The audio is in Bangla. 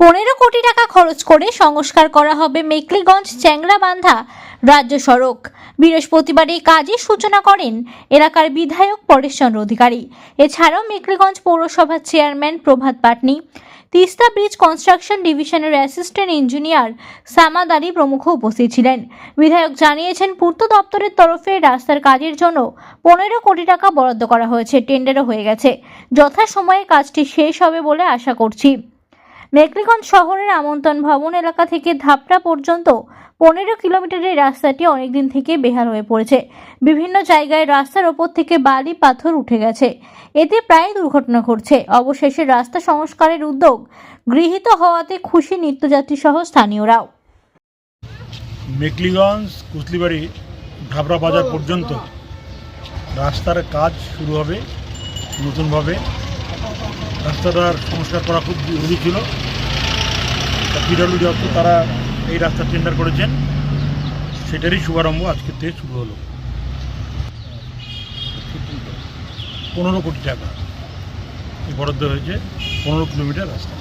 পনেরো কোটি টাকা খরচ করে সংস্কার করা হবে মেকলিগঞ্জ চ্যাংরাবান্ধা রাজ্য সড়ক। বৃহস্পতিবার এই কাজের সূচনা করেন এলাকার বিধায়ক পরেশচন্দ্র অধিকারী। এছাড়াও মেকলিগঞ্জ পৌরসভার chairman Prabhat Patni, Teesta bridge construction ডিভিশনের অ্যাসিস্ট্যান্ট ইঞ্জিনিয়ার সামাদ আলী প্রমুখ উপস্থিত ছিলেন। বিধায়ক জানিয়েছেন, পূর্ত দপ্তরের তরফে রাস্তার কাজের জন্য পনেরো কোটি টাকা বরাদ্দ করা হয়েছে, টেন্ডারও হয়ে গেছে। যথাসময়ে কাজটি শেষ হবে বলে আশা করছি। মেকলিগঞ্জ শহরের আমন্ত্রণ ভবন এলাকা থেকে ধাপড়া পর্যন্ত পনেরো কিলোমিটারের রাস্তাটি অনেকদিন থেকে বেহাল হয়ে পড়েছে। বিভিন্ন জায়গায় রাস্তার ওপর থেকে বালি, পাথর উঠে গেছে। এতে প্রায় দুর্ঘটনা ঘটছে। অবশেষে রাস্তা সংস্কারের উদ্যোগ গৃহীত হওয়াতে খুশি নিত্যযাত্রী সহ স্থানীয়রাও। মেকলিগঞ্জ, কুচলিবাড়ি ঢাবরা বাজার পর্যন্ত রাস্তার কাজ শুরু হবে, নতুনভাবে। রাস্তাটার সংস্কার করা খুব জরুরি ছিল। পিডাব্লিউ দপ্তর তারা এই রাস্তা টেন্ডার করেছেন। সেটারই শুভারম্ভ আজকের থেকে শুরু হলো। পনেরো কোটি টাকা বরাদ্দ হয়েছে, পনেরো কিলোমিটার রাস্তা।